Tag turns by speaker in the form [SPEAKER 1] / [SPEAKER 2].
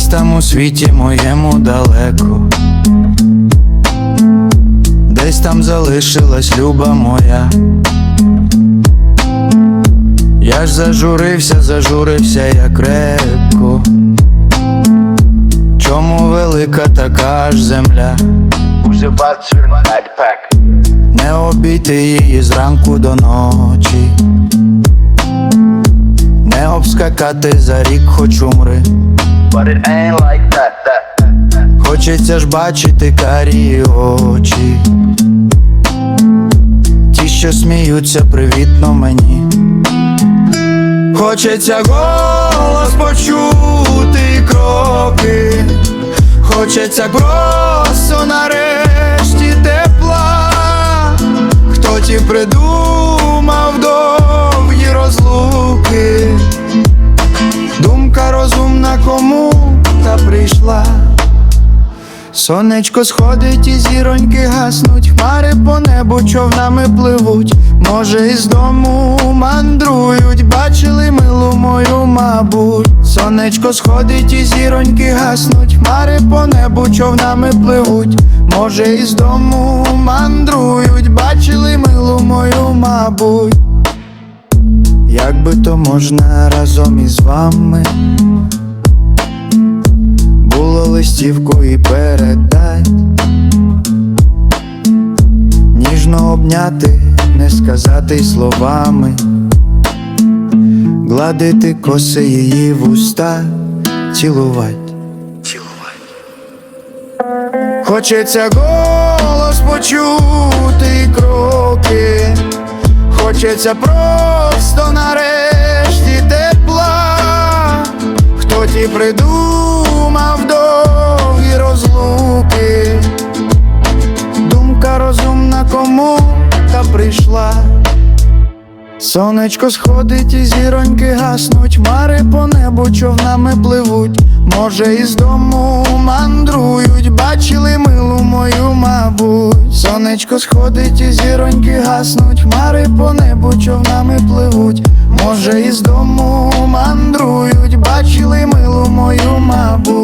[SPEAKER 1] тому світі моєму далеко. Десь там залишилась люба моя. Я ж зажурився, зажурився, як репко. Чому велика така ж земля? Не обійти її зранку до ночі, не обскакати за рік, хоч умри.
[SPEAKER 2] But it ain't like that, that.
[SPEAKER 1] Хочеться ж бачити карі очі, ті, що сміються привітно мені. Хочеться голос почути кроки, хочеться просто нарешті Сонечко сходить і зіроньки гаснуть, хмари по небу човнами пливуть, може із дому мандрують, бачили милу мою, мабуть. Сонечко сходить і зіроньки гаснуть, хмари по небу човнами пливуть, може із дому мандрують, бачили милу мою, мабуть. Як би то можна разом із вами листівку і передать, ніжно обняти, не сказати й словами, гладити коси її вуста, цілувати. Хочеться голос почути і кроки, хочеться просто нарешті тепла. Хто ті придумав розлуки? Думка розумна кому та прийшла. Сонечко сходить і зіроньки гаснуть, хмари по небу човнами пливуть, може із дому мандрують, бачили милу мою, мабуть. Сонечко сходить і зіроньки гаснуть, хмари по небу човнами пливуть, може із дому мандрують, бачили милу мою, мабуть.